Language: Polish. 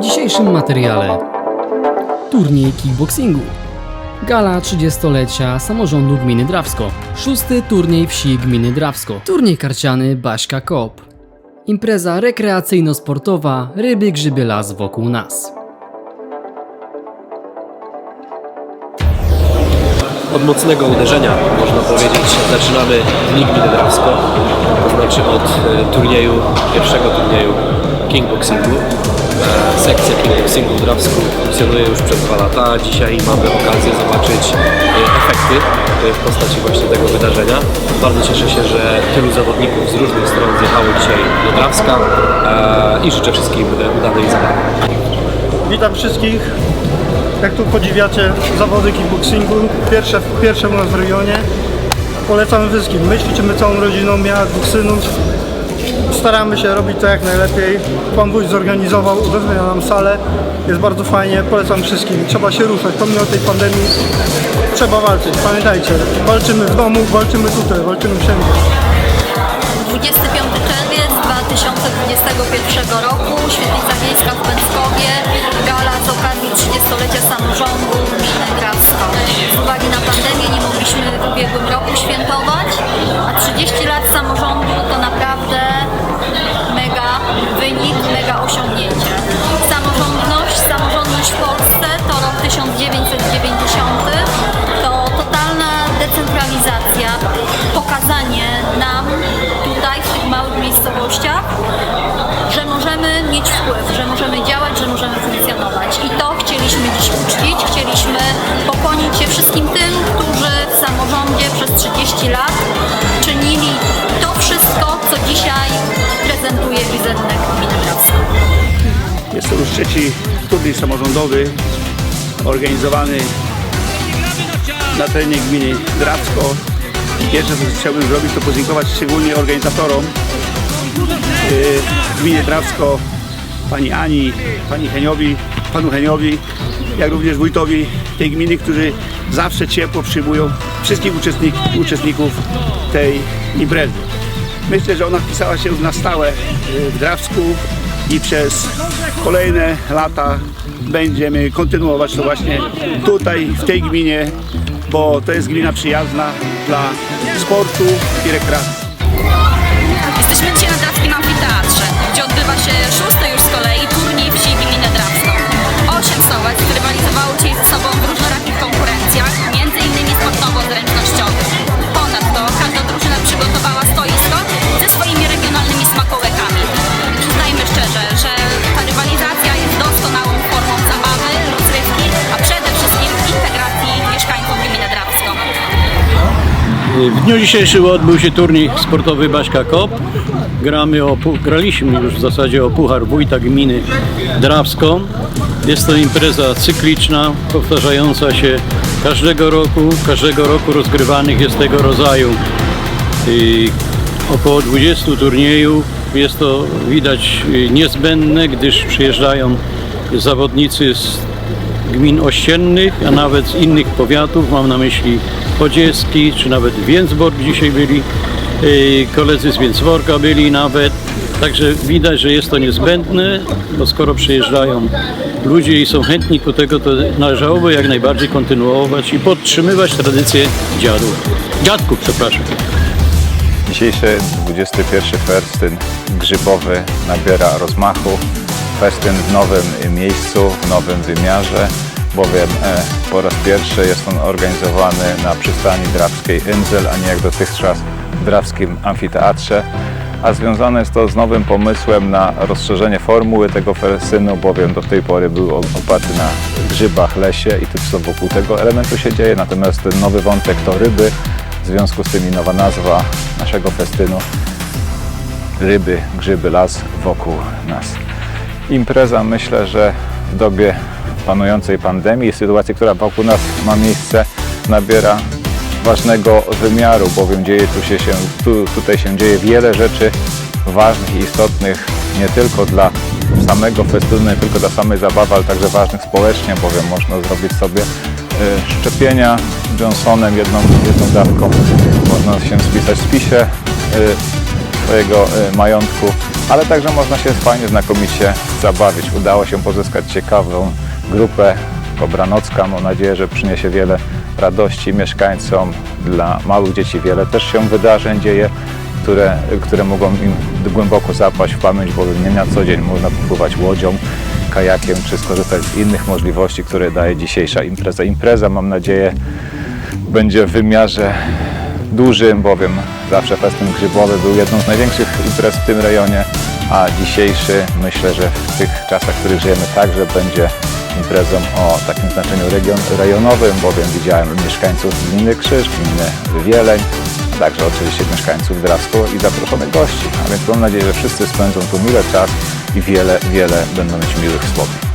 W dzisiejszym materiale. Turniej kickboxingu. Gala 30-lecia samorządu gminy Drawsko. Szósty turniej wsi gminy Drawsko. Turniej karciany Baśka Kop Impreza rekreacyjno-sportowa Ryby Grzyby Las wokół nas. Od mocnego uderzenia, można powiedzieć, zaczynamy Dni Gminy Drawsko, to znaczy od e, turnieju, pierwszego turnieju kickboxingu. Sekcja w Drawsku funkcjonuje już przez dwa lata. Dzisiaj mamy okazję zobaczyć e, efekty e, w postaci właśnie tego wydarzenia. Bardzo cieszę się, że tylu zawodników z różnych stron zjechało dzisiaj do Drawska e, i życzę wszystkim udanej zabawy. Witam wszystkich. Jak tu podziwiacie zawody kickboxingu, pierwsze, pierwsze u nas w regionie. Polecamy wszystkim. My całą rodziną, miała dwóch synów. Staramy się robić to jak najlepiej. Pan wójt zorganizował, udostępnia nam salę. Jest bardzo fajnie, polecam wszystkim. Trzeba się ruszać, pomimo tej pandemii. Trzeba walczyć, pamiętajcie. Walczymy w domu, walczymy tutaj, walczymy wszędzie. 25 czerwiec 2021 roku, Świetlica Miejska w Pęckowie, gala z okazji 30-lecia samorządu gminy Drawsko. Z uwagi na pandemię nie mogliśmy w ubiegłym roku świętować, a 30 lat samorządu 30 lat czynili to wszystko, co dzisiaj prezentuje wizerunek gminy Drawsko. Jest to już trzeci turniej samorządowy organizowany na terenie gminy Drawsko. Pierwsze co chciałbym zrobić to podziękować szczególnie organizatorom gminy Drawsko, pani Ani, pani Heniowi, panu Heniowi, jak również wójtowi tej gminy, którzy zawsze ciepło przyjmują wszystkich uczestnik, uczestników tej imprezy. Myślę, że ona wpisała się na stałe y, w Drawsku i przez kolejne lata będziemy kontynuować to właśnie tutaj, w tej gminie, bo to jest gmina przyjazna dla sportu i rekreacji. Jesteśmy dzisiaj na Drawskim Amfiteatrze, gdzie odbywa się szósty już z kolei turniej wsi gminy Drawsko. Osiem sołec rywalizowało dzisiaj ze sobą Спасибо. W dniu dzisiejszym odbył się turniej sportowy Baśka Kop. Gramy o, graliśmy już w zasadzie o Puchar Wójta Gminy Drawsko. Jest to impreza cykliczna, powtarzająca się każdego roku. Każdego roku rozgrywanych jest tego rodzaju i około 20 turniejów. Jest to widać y, niezbędne, gdyż przyjeżdżają zawodnicy z gmin ościennych, a nawet z innych powiatów. Mam na myśli Podzieski, czy nawet Więcborg dzisiaj byli. Yy, Koledzy z Więcborga byli nawet. Także widać, że jest to niezbędne, bo skoro przyjeżdżają ludzie i są chętni ku tego, to należałoby jak najbardziej kontynuować i podtrzymywać tradycję dziadów. Dziadków, przepraszam. Dzisiejszy 21 festyn grzybowy nabiera rozmachu. Festyn w nowym miejscu, w nowym wymiarze, bowiem e, po raz pierwszy jest on organizowany na przystani drawskiej Inzel, a nie jak dotychczas w drawskim amfiteatrze. A związane jest to z nowym pomysłem na rozszerzenie formuły tego festynu, bowiem do tej pory był oparty na grzybach, lesie i tym, co wokół tego elementu się dzieje. Natomiast ten nowy wątek to ryby, w związku z tym nowa nazwa naszego festynu ryby, grzyby, las wokół nas. Impreza myślę, że w dobie panującej pandemii, sytuacji, która wokół nas ma miejsce, nabiera ważnego wymiaru, bowiem dzieje tu się, się tu, tutaj się dzieje wiele rzeczy ważnych i istotnych nie tylko dla samego festynu, nie tylko dla samej zabawy, ale także ważnych społecznie, bowiem można zrobić sobie y, szczepienia Johnsonem jedną, jedną dawką, można się spisać w spisie y, swojego e, majątku, ale także można się fajnie, znakomicie zabawić. Udało się pozyskać ciekawą grupę Kobranocka. Mam nadzieję, że przyniesie wiele radości mieszkańcom, dla małych dzieci wiele też się wydarzeń dzieje, które, które mogą im głęboko zapaść w pamięć, bowiem nie na co dzień można popływać łodzią, kajakiem czy skorzystać z innych możliwości, które daje dzisiejsza impreza. Impreza, mam nadzieję, będzie w wymiarze dużym, bowiem zawsze festyn grzybowy był jedną z największych imprez w tym rejonie, a dzisiejszy myślę, że w tych czasach, w których żyjemy także będzie imprezą o takim znaczeniu region, rejonowym, bowiem widziałem mieszkańców gminy Krzyż, gminy Wieleń, a także oczywiście mieszkańców Drawsko i zaproszonych gości. A więc mam nadzieję, że wszyscy spędzą tu miły czas i wiele, wiele będą mieć miłych wspomnień.